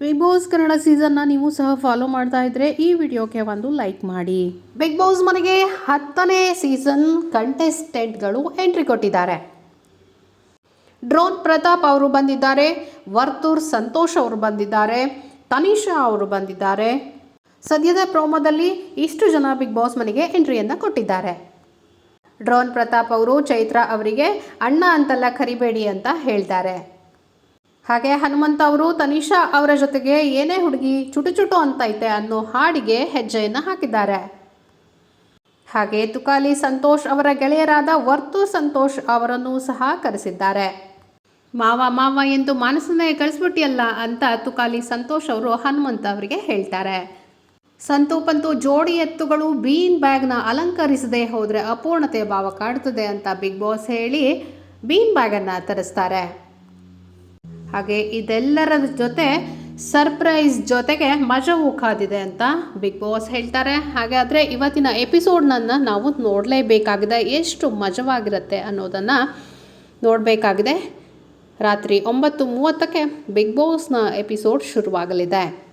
Big boss Kannada ಸೀಸನ್ನ ನೀವು ಸಹ follow ಮಾಡ್ತಾ ಇದ್ರೆ ಈ ವಿಡಿಯೋಗೆ ಒಂದು ಲೈಕ್ ಮಾಡಿ. ಬಿಗ್ ಬಾಸ್ ಮನೆಗೆ ಹತ್ತನೇ ಸೀಸನ್ ಕಂಟೆಸ್ಟೆಂಟ್ಗಳು ಎಂಟ್ರಿ ಕೊಟ್ಟಿದ್ದಾರೆ. ಡ್ರೋನ್ ಪ್ರತಾಪ್ ಅವರು ಬಂದಿದ್ದಾರೆ ವರ್ತೂರ್ ಸಂತೋಷ್ ಅವರು ಬಂದಿದ್ದಾರೆ ತನಿಷಾ ಅವರು ಬಂದಿದ್ದಾರೆ. ಸದ್ಯದ ಪ್ರೋಮೋದಲ್ಲಿ ಇಷ್ಟು ಜನ ಬಿಗ್ ಬಾಸ್ ಮನೆಗೆ ಎಂಟ್ರಿಯನ್ನು ಕೊಟ್ಟಿದ್ದಾರೆ. ಡ್ರೋನ್ ಪ್ರತಾಪ್ ಅವರು, ಚೈತ್ರ ಅವರಿಗೆ ಅಣ್ಣ ಅಂತೆಲ್ಲ ಕರಿಬೇಡಿ ಅಂತ ಹೇಳ್ತಾರೆ. ಹಾಗೆ ಹನುಮಂತ ಅವರು ತನಿಷಾ ಅವರ ಜೊತೆಗೆ ಏನೇ ಹುಡುಗಿ ಚುಟು ಚುಟು ಅಂತೈತೆ ಅನ್ನೋ ಹಾಡಿಗೆ ಹೆಜ್ಜೆಯನ್ನು ಹಾಕಿದ್ದಾರೆ. ಹಾಗೆ ತುಕಾಲಿ ಸಂತೋಷ್ ಅವರ ಗೆಳೆಯರಾದ ವರ್ತು ಸಂತೋಷ್ ಅವರನ್ನು ಸಹ ಕರೆಸಿದ್ದಾರೆ. ಮಾವ ಮಾವ ಎಂದು ಮಾನಸನೇ ಕಳಿಸ್ಬಿಟ್ಟಿಯಲ್ಲ ಅಂತ ತುಕಾಲಿ ಸಂತೋಷ್ ಅವರು ಹನುಮಂತ ಅವರಿಗೆ ಹೇಳ್ತಾರೆ. ಸಂತು ಜೋಡಿ ಎತ್ತುಗಳು ಬೀನ್ ಬ್ಯಾಗ್ನ ಅಲಂಕರಿಸದೆ ಹೋದರೆ ಅಪೂರ್ಣತೆ ಭಾವ ಕಾಡುತ್ತದೆ ಅಂತ ಬಿಗ್ ಬಾಸ್ ಹೇಳಿ ಬೀನ್ ಬ್ಯಾಗನ್ನು ತರಿಸ್ತಾರೆ. ಹಾಗೆ ಇದೆಲ್ಲರ ಜೊತೆ ಸರ್ಪ್ರೈಸ್ ಜೊತೆಗೆ ಮಜವೂ ಕಾದಿದೆ ಅಂತ ಬಿಗ್ ಬಾಸ್ ಹೇಳ್ತಾರೆ. ಹಾಗಾದರೆ ಇವತ್ತಿನ ಎಪಿಸೋಡ್ನನ್ನು ನಾವು ನೋಡಲೇಬೇಕಾಗಿದೆ. ಎಷ್ಟು ಮಜವಾಗಿರುತ್ತೆ ಅನ್ನೋದನ್ನು ನೋಡಬೇಕಾಗಿದೆ. ರಾತ್ರಿ ಒಂಬತ್ತು ಮೂವತ್ತಕ್ಕೆ ಬಿಗ್ ಬಾಸ್ನ ಎಪಿಸೋಡ್ ಶುರುವಾಗಲಿದೆ.